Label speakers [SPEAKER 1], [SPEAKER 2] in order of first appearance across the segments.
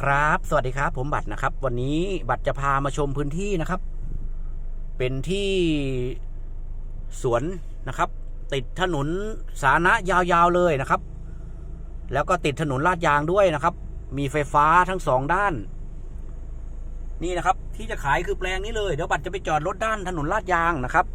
[SPEAKER 1] ครับ สวัสดีครับ ผมบัตรนะครับ วันนี้บัตรจะพามาชมพื้นที่นะครับ เป็นที่สวนนะครับ ติดถนนสาธารณะยาวๆเลยนะครับ แล้วก็ติดถนนลาดยางด้วยนะครับ มีไฟฟ้าทั้งสองด้าน นี่นะครับ ที่จะขายคือแปลงนี้เลย เดี๋ยวบัตรจะไปจอดรถด้านถนนลาดยางนะครับ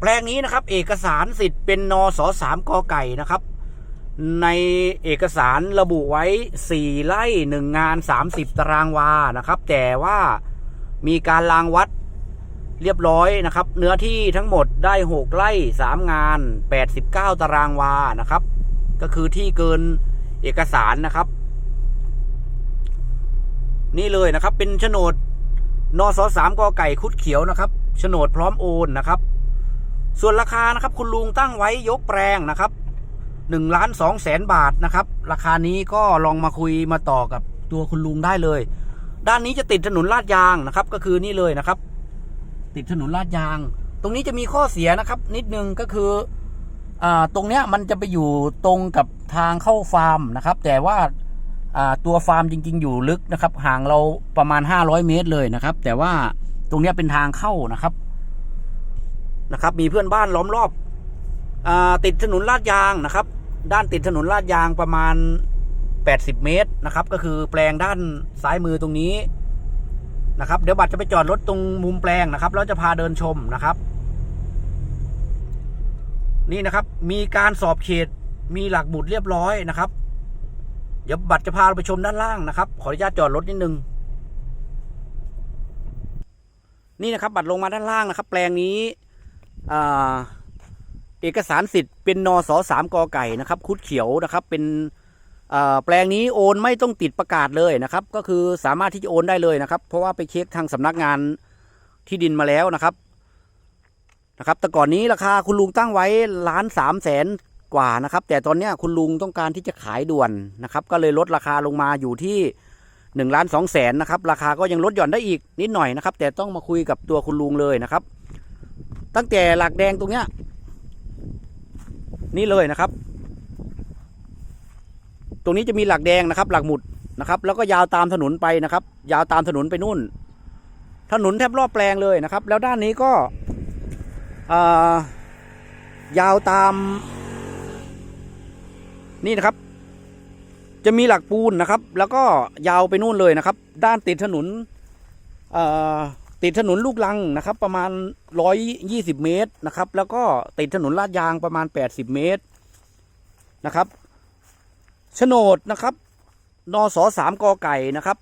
[SPEAKER 1] แปลงนี้นะครับ เอกสารสิทธิ์เป็นนสสามกไก่นะครับ ในเอกสารระบุไว้ 4ไร่หนึ่งงาน 30 ตารางวานะครับ แต่ว่ามีการรางวัดเรียบร้อยนะครับ เนื้อที่ทั้งหมดได้ 6ไร่3งาน 89 ตารางวานะครับ ก็คือที่เกินเอกสารนะครับ นี่เลยนะครับ เป็นโฉนดนสสามกไก่คุดเขียวนะครับโฉนดพร้อมโอนนะครับ ส่วนราคานะครับ คุณลุงตั้งไว้ยกแปลงนะครับ หนึ่งล้านสองแสนบาทนะครับ ราคานี้ก็ลองมาคุยมาต่อกับตัวคุณลุงได้เลย ด้านนี้จะติดถนนลาดยางนะครับ ก็คือนี่เลยนะครับ ติดถนนลาดยาง ตรงนี้จะมีข้อเสียนะครับ นิดนึงก็คืออ่าตรงเนี้ยมันจะไปอยู่ตรงกับทางเข้าฟาร์มนะครับ แต่ว่าอ่าตัวฟาร์มจริง ๆ อยู่ลึกนะครับ ห่างเราประมาณ 500 เมตรเลยนะครับ แต่ว่าตรงเนี้ยเป็นทางเข้านะครับนะครับ มีเพื่อนบ้านล้อมรอบ ติดถนนลาดยางนะครับ ด้านติดถนนลาดยางประมาณ 80 เมตรนะครับ ก็คือแปลงด้านซ้ายมือตรงนี้นะครับ เดี๋ยวบัตรจะไปจอดรถตรงมุมแปลงนะครับแล้วจะพาเดินชมนะครับ นี่นะครับ มีการสอบเขตมีหลักบุตรเรียบร้อยนะครับ เดี๋ยวบัตรจะพาเราไปชมด้านล่างนะครับ ขออนุญาตจอดรถนิดนึงนี่นะครับ บัตรลงมาด้านล่างนะครับ แปลงนี้อ่า เอกสารสิทธิ์เป็นนสสามกไก่นะครับคุดเขียวนะครับเป็นแปลงนี้โอนไม่ต้องติดประกาศเลยนะครับ ก็คือสามารถที่จะโอนได้เลยนะครับ เพราะว่าไปเช็คทางสำนักงานที่ดินมาแล้วนะครับนะครับ แต่ก่อนนี้ราคาคุณลุงตั้งไว้ล้านสามแสนกว่านะครับ แต่ตอนนี้คุณลุงต้องการที่จะขายด่วนนะครับ ก็เลยลดราคาลงมาอยู่ที่หนึ่งล้านสองแสนนะครับ ราคาก็ยังลดหย่อนได้อีกนิดหน่อยนะครับ แต่ต้องมาคุยกับตัวคุณลุงเลยนะครับ ตั้งแต่หลักแดงตรงเนี้ย นี่เลยนะครับ ตรงนี้จะมีหลักแดงนะครับ หลักหมุดนะครับ แล้วก็ยาวตามถนนไปนะครับ ยาวตามถนนไปนู่น ถนนแทบรอบแปลงเลยนะครับ แล้วด้านนี้ก็ยาวตาม นี่นะครับ จะมีหลักปูนนะครับ แล้วก็ยาวไปนู่นเลยนะครับ ด้านติดถนนอ ติดถนนลูกลังนะครับ ประมาณ 120 เมตรนะครับ แล้วก็ติดถนนลาดยางประมาณ 80 เมตรนะครับโฉนดนะครับนสสามกไก่นะครับ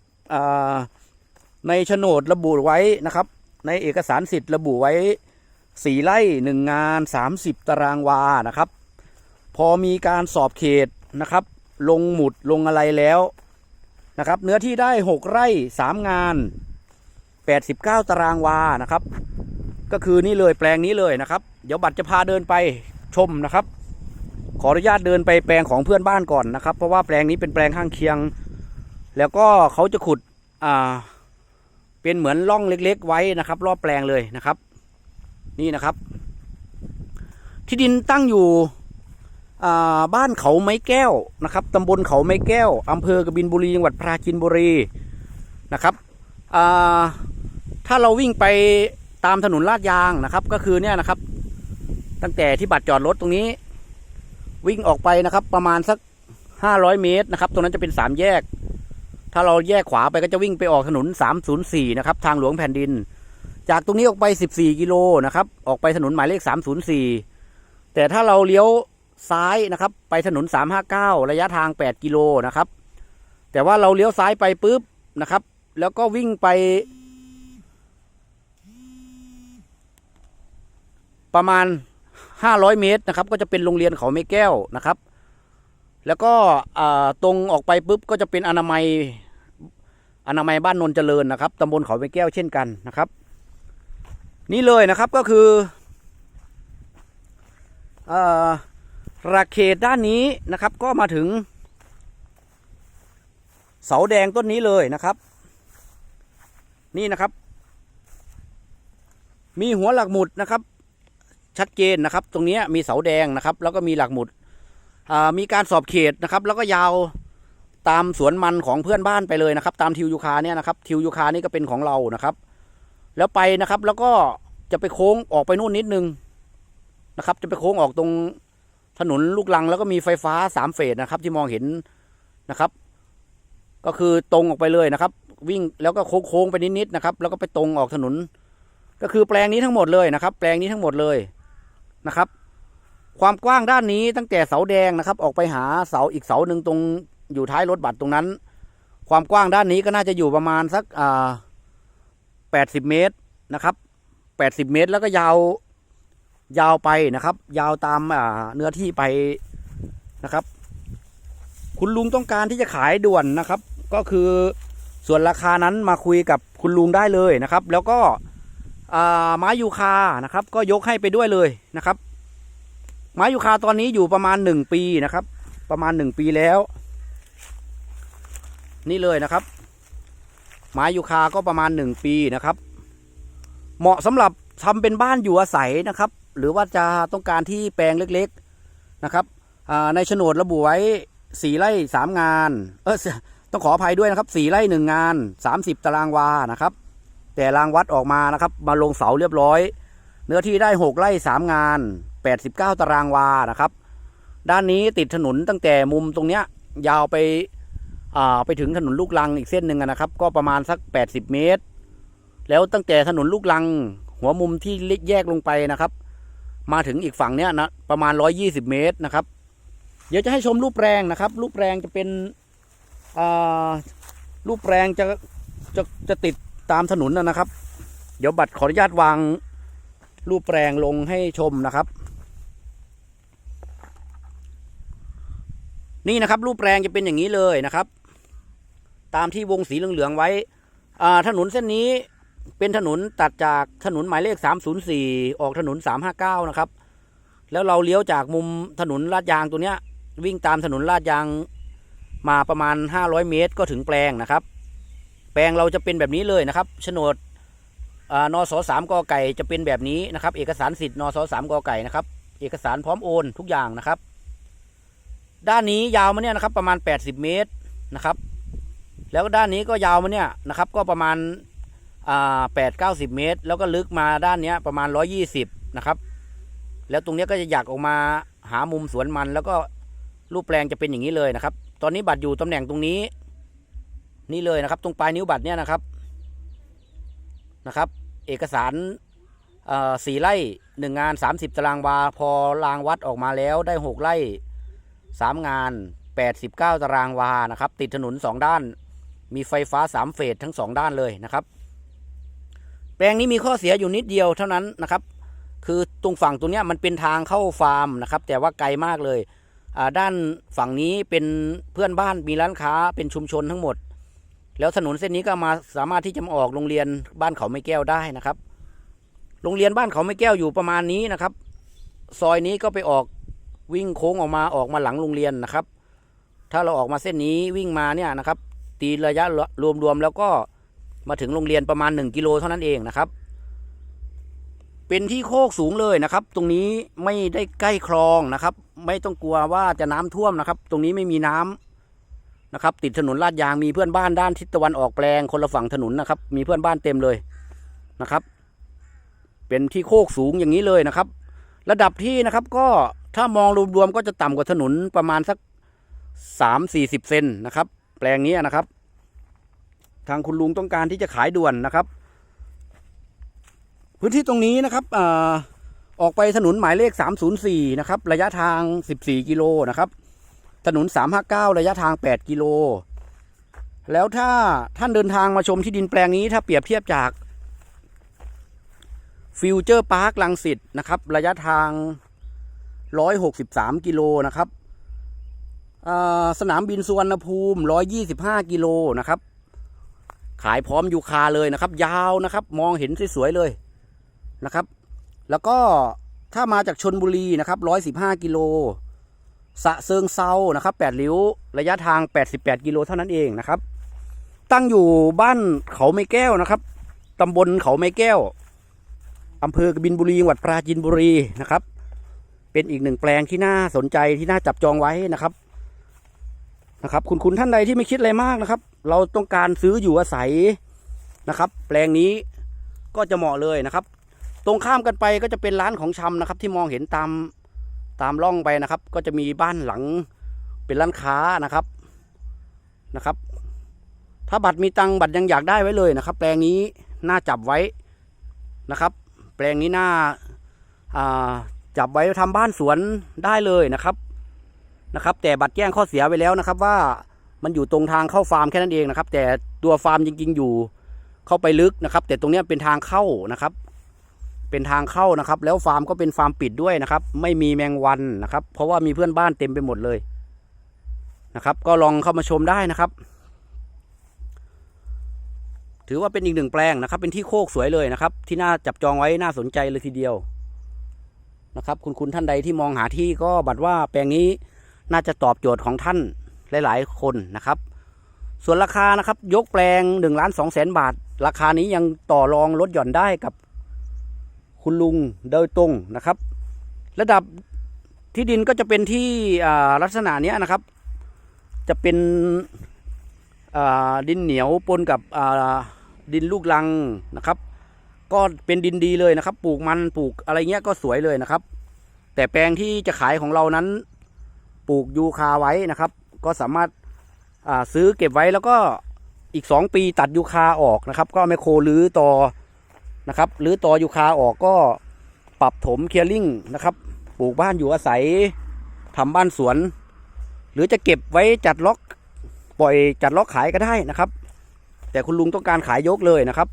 [SPEAKER 1] ในโฉนดระบุไว้นะครับ ในเอกสารสิทธิ์ระบุไว้สี่ไร่หนึ่งงาน 30 ตารางวานะครับ พอมีการสอบเขตนะครับ ลงหมุดลงอะไรแล้วนะครับ เนื้อที่ได้ 6 ไร่ 3 งาน 89 ตารางวานะครับ ก็คือนี่เลยแปลงนี้เลยนะครับ เดี๋ยวบัตรจะพาเดินไปชมนะครับ ขออนุญาตเดินไปแปลงของเพื่อนบ้านก่อนนะครับ เพราะว่าแปลงนี้เป็นแปลงข้างเคียง แล้วก็เขาจะขุดอ่าเป็นเหมือนร่องเล็ก ๆ ไว้นะครับ รอบแปลงเลยนะครับ นี่นะครับ ที่ดินตั้งอยู่อ่าบ้านเขาไม้แก้วนะครับตำบลเขาไม้แก้วอำเภอกบินบุรีจังหวัดปราจีนบุรีนะครับอ่า ถ้าเราวิ่งไปตามถนนลาดยางนะครับ ก็คือเนี่ยนะครับ ตั้งแต่ที่บัตรจอดรถตรงนี้ วิ่งออกไปนะครับ ประมาณสักห้าร้อยเมตรนะครับ ตรงนั้นจะเป็นสามแยก ถ้าเราแยกขวาไปก็จะวิ่งไปออกถนนสามศูนย์สี่นะครับ ทางหลวงแผ่นดิน จากตรงนี้ออกไปสิบสี่กิโลนะครับ ออกไปถนนหมายเลขสามศูนย์สี่แต่ถ้าเราเลี้ยวซ้ายนะครับ ไปถนนสามห้าเก้าระยะทางแปดกิโลนะครับ แต่ว่าเราเลี้ยวซ้ายไปปุ๊บนะครับ แล้วก็วิ่งไป ประมาณ 500 เมตรนะครับ ก็จะเป็นโรงเรียนเขาไม่แก้วนะครับ แล้วก็ตรงออกไปปุ๊บก็จะเป็นอนามัยอนามัยบ้านนนเจริญนะครับตำบลเขาไม่แก้วเช่นกันนะครับ นี่เลยนะครับก็คืออราเขตด้านนี้นะครับ ก็มาถึง เสาแดงต้นนี้เลยนะครับ นี่นะครับ มีหัวหลักหมุดนะครับ ชัดเจนนะครับ ตรงนี้มีเสาแดงนะครับ แล้วก็มีหลักหมุดมีการสอบเขตนะครับ แล้วก็ยาวตามสวนมันของเพื่อนบ้านไปเลยนะครับ ตามทิวยูคาเนี่ยนะครับทิวยูคานี่ก็เป็นของเรานะครับ แล้วไปนะครับแล้วก็จะไปโค้งออกไปนู่นนิดนึงนะครับ จะไปโค้งออกตรงถนนลูกลังแล้วก็มีไฟฟ้าสามเฟสนะครับ ที่มองเห็นนะครับ ก็คือตรงออกไปเลยนะครับ วิ่งแล้วก็โค้งๆไปนิดๆนะครับ แล้วก็ไปตรงออกถนน ก็คือแปลงนี้ทั้งหมดเลยนะครับ แปลงนี้ทั้งหมดเลย นะครับ ความกว้างด้านนี้ตั้งแต่เสาแดงนะครับ ออกไปหาเสาอีกเสาหนึ่งตรงอยู่ท้ายรถบัตรตรงนั้น ความกว้างด้านนี้ก็น่าจะอยู่ประมาณสักอ่าแปดสิบเมตรนะครับแปดสิบเมตรแล้วก็ยาวยาวไปนะครับ ยาวตามอ่าเนื้อที่ไปนะครับ คุณลุงต้องการที่จะขายด่วนนะครับ ก็คือส่วนราคานั้นมาคุยกับคุณลุงได้เลยนะครับ แล้วก็ ไม้ยูคานะครับ ก็ยกให้ไปด้วยเลยนะครับ ไม้ยูคาตอนนี้อยู่ประมาณหนึ่งปีนะครับ ประมาณหนึ่งปีแล้ว นี่เลยนะครับ ไม้ยูคาก็ประมาณหนึ่งปีนะครับ เหมาะสำหรับทำเป็นบ้านอยู่อาศัยนะครับ หรือว่าจะต้องการที่แปลงเล็กๆนะครับในโฉนดระบุไว้สี่ไร่สามงาน เออต้องขออภัยด้วยนะครับสี่ไร่หนึ่งงานสามสิบตารางวานะครับ แต่รางวัดออกมานะครับ มาลงเสาเรียบร้อย เนื้อที่ได้หกไร่สามงานแปดสิบเก้าตารางวานะครับ ด้านนี้ติดถนนตั้งแต่มุมตรงเนี้ยยาวไปอ่าไปถึงถนนลูกลังอีกเส้นหนึ่งนะครับ ก็ประมาณสักแปดสิบเมตร แล้วตั้งแต่ถนนลูกลัง หัวมุมที่เล็กแยกลงไปนะครับ มาถึงอีกฝั่งเนี้ยนะประมาณร้อยี่สิบเมตรนะครับ เดี๋ยวจะให้ชมรูปแปลงนะครับ รูปแปลงจะเป็นอ่ารูปแปลงจะจะจะติด ตามถนนนะครับ เดี๋ยวบัตรขออนุญาตวางรูปแปลงลงให้ชมนะครับ นี่นะครับ รูปแปลงจะเป็นอย่างนี้เลยนะครับ ตามที่วงสีเหลืองๆไว้ถนนเส้นนี้เป็นถนนตัดจากถนนหมายเลข 304 ออกถนน 359 นะครับ แล้วเราเลี้ยวจากมุมถนนลาดยางตัวเนี้ย วิ่งตามถนนลาดยางมาประมาณ 500 เมตรก็ถึงแปลงนะครับ แปลงเราจะเป็นแบบนี้เลยนะครับโฉนดอ่านสสามกอไก่จะเป็นแบบนี้นะครับ เอกสารสิทธิ์นสสามกอไก่นะครับ เอกสารพร้อมโอนทุกอย่างนะครับ ด้านนี้ยาวมาเนี่ยนะครับ ประมาณ 80 เมตรนะครับ แล้วด้านนี้ก็ยาวมาเนี่ยนะครับ ก็ประมาณแปดเก้าสิบเมตร แล้วก็ลึกมาด้านนี้ประมาณ 120 นะครับ แล้วตรงนี้ก็จะอยากออกมาหามุมสวนมัน แล้วก็รูปแปลงจะเป็นอย่างนี้เลยนะครับ ตอนนี้บัตรอยู่ตำแหน่งตรงนี้ นี่เลยนะครับ ตรงปลายนิ้วบัตรเนี่ยนะครับนะครับ เอกสารอ่อสี่ไร่หนึ่งงาน 30 ตารางวา พอรางวัดออกมาแล้วได้ 6 ไร่ 3 งาน 89 ตารางวานะครับ ติดถนน 2 ด้าน มีไฟฟ้า 3 เฟสทั้ง 2 ด้านเลยนะครับ แปลงนี้มีข้อเสียอยู่นิดเดียวเท่านั้นนะครับ คือตรงฝั่งตรงเนี้ยมันเป็นทางเข้าฟาร์มนะครับ แต่ว่าไกลมากเลยอ่าด้านฝั่งนี้เป็นเพื่อนบ้านมีร้านค้าเป็นชุมชนทั้งหมด แล้วถนนเส้นนี้ก็มาสามารถที่จะมาออกโรงเรียนบ้านเขาไม่แก้วได้นะครับ โรงเรียนบ้านเขาไม่แก้วอยู่ประมาณนี้นะครับ ซอยนี้ก็ไปออกวิ่งโค้งออกมาออกมาหลังโรงเรียนนะครับ ถ้าเราออกมาเส้นนี้วิ่งมาเนี่ยนะครับ ตีระยะรวมๆแล้วก็มาถึงโรงเรียนประมาณ 1 กิโลเท่านั้นเองนะครับ เป็นที่โคกสูงเลยนะครับ ตรงนี้ไม่ได้ใกล้คลองนะครับ ไม่ต้องกลัวว่าจะน้ำท่วมนะครับ ตรงนี้ไม่มีน้ำ นะครับติดถนนลาดยางมีเพื่อนบ้านด้านทิศตะวันออกแปลงคนละฝั่งถนนนะครับ มีเพื่อนบ้านเต็มเลยนะครับ เป็นที่โคกสูงอย่างนี้เลยนะครับ ระดับที่นะครับก็ถ้ามองรวมๆก็จะต่ำกว่าถนนประมาณสักสามสี่สิบเซนนะครับ แปลงนี้นะครับ ทางคุณลุงต้องการที่จะขายด่วนนะครับ พื้นที่ตรงนี้นะครับอาออกไปถนนหมายเลข 304 นะครับ ระยะทาง 14 กิโลนะครับ ถนน 359 ระยะทาง 8 กิโล แล้วถ้าท่านเดินทางมาชมที่ดินแปลงนี้ถ้าเปรียบเทียบจากฟิวเจอร์พาร์คลังสิตนะครับ ระยะทาง 163 กิโลนะครับสนามบินสุวรรณภูมิ 125 กิโลนะครับ ขายพร้อมยูคาเลยนะครับ ยาวนะครับ มองเห็นสวยๆเลยนะครับ แล้วก็ถ้ามาจากชนบุรีนะครับ 115 กิโล สะเซิงเซานะครับ8ริ้ว ระยะทาง 88 กิโลเท่านั้นเองนะครับ ตั้งอยู่บ้านเขาไม่แก้วนะครับตำบลเขาไม่แก้วอำเภอกบินบุรีจังหวัดปราจีนบุรีนะครับ เป็นอีกหนึ่งแปลงที่น่าสนใจที่น่าจับจองไว้นะครับนะครับ คุณคุณท่านใดที่ไม่คิดอะไรมากนะครับ เราต้องการซื้ออยู่อาศัยนะครับ แปลงนี้ก็จะเหมาะเลยนะครับ ตรงข้ามกันไปก็จะเป็นร้านของชำนะครับ ที่มองเห็นตาม ตามร่องไปนะครับ ก็จะมีบ้านหลังเป็นร้านค้านะครับนะครับ ถ้าบัตรมีตังบัตรยังอยากได้ไว้เลยนะครับ แปลงนี้น่าจับไว้นะครับ แปลงนี้น่าจับไว้ทำบ้านสวนได้เลยนะครับนะครับ แต่บัตรแจ้งข้อเสียไปแล้วนะครับ ว่ามันอยู่ตรงทางเข้าฟาร์มแค่นั้นเองนะครับ แต่ตัวฟาร์มจริง ๆ อยู่เข้าไปลึกนะครับ แต่ตรงนี้เป็นทางเข้านะครับ เป็นทางเข้านะครับ แล้วฟาร์มก็เป็นฟาร์มปิดด้วยนะครับ ไม่มีแมงวันนะครับ เพราะว่ามีเพื่อนบ้านเต็มไปหมดเลยนะครับ ก็ลองเข้ามาชมได้นะครับ ถือว่าเป็นอีกหนึ่งแปลงนะครับ เป็นที่โคกสวยเลยนะครับ ที่น่าจับจองไว้น่าสนใจเลยทีเดียวนะครับ คุณคุณท่านใดที่มองหาที่ก็บัดว่าแปลงนี้น่าจะตอบโจทย์ของท่านหลาย ๆ คนนะครับ ส่วนราคานะครับ ยกแปลงหนึ่งล้านสองแสนบาท ราคานี้ยังต่อรองลดหย่อนได้กับ คุณลุงโดยตรงนะครับ ระดับที่ดินก็จะเป็นที่ลักษณะนี้นะครับ จะเป็นดินเหนียวปนกับดินลูกลังนะครับ ก็เป็นดินดีเลยนะครับ ปลูกมันปลูกอะไรเงี้ยก็สวยเลยนะครับ แต่แปลงที่จะขายของเรานั้น ปลูกยูคาไว้นะครับ ก็สามารถาซื้อเก็บไว้แล้วก็อีกสองปีตัดยูคาออกนะครับ ก็ไมโครหรือต่อ นะครับ หรือต่อยูคาออกก็ปรับถมเคลียร์ลิงนะครับปลูกบ้านอยู่อาศัยทำบ้านสวน หรือจะเก็บไว้จัดล็อกปล่อยจัดล็อกขายก็ได้นะครับ แต่คุณลุงต้องการขายยกเลยนะครับ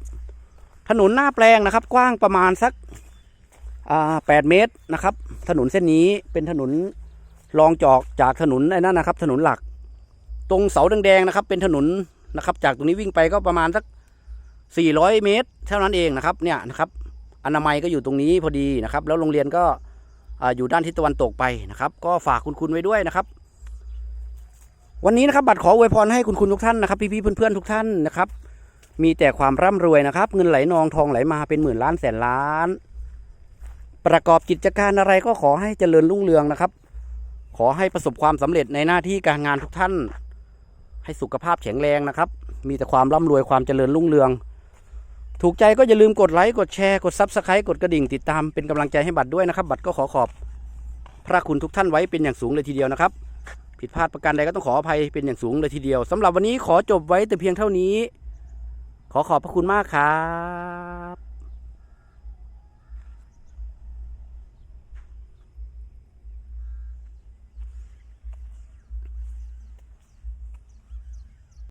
[SPEAKER 1] ถนนหน้าแปลงนะครับ กว้างประมาณสักแปดเมตรนะครับ ถนนเส้นนี้เป็นถนนรองจอกจากถนนไอ้นั่นนะครับ ถนนหลัก ตรงเสาแดงๆนะครับ เป็นถนนนะครับ จากตรงนี้วิ่งไปก็ประมาณสัก 400 เมตร เท่านั้นเองนะครับเนี่ยนะครับอนามัยก็อยู่ตรงนี้พอดีนะครับ แล้วโรงเรียนก็ออยู่ด้านทิศตะวันตกไปนะครับ ก็ฝากคุณคุณไว้ด้วยนะครับ วันนี้นะครับบัตรขออวยพรให้คุณคุณทุกท่านนะครับ พี่ๆเพื่อนๆทุกท่านนะครับ มีแต่ความร่ำรวยนะครับ เงินไหลนองทองไหลมาเป็นหมื่นล้านแสนล้าน ประกอบกิจการอะไรก็ขอให้เจริญรุ่งเรืองนะครับ ขอให้ประสบความสำเร็จในหน้าที่การงานทุกท่าน ให้สุขภาพแข็งแรงนะครับ มีแต่ความร่ำรวยความเจริญรุ่งเรือง ถูกใจก็อย่าลืมกดไลค์กดแชร์กดซับสไครต์กดกระดิ่งติดตามเป็นกำลังใจให้บัตรด้วยนะครับ บัตรก็ขอขอบ พระคุณทุกท่านไว้เป็นอย่างสูงเลยทีเดียวนะครับผิดพลาดประการใดก็ต้องขออภัยเป็นอย่างสูงเลยทีเดียวสำหรับวันนี้ขอจบไว้แต่เพียงเท่านี้ ขอขอบพระคุณมากครับ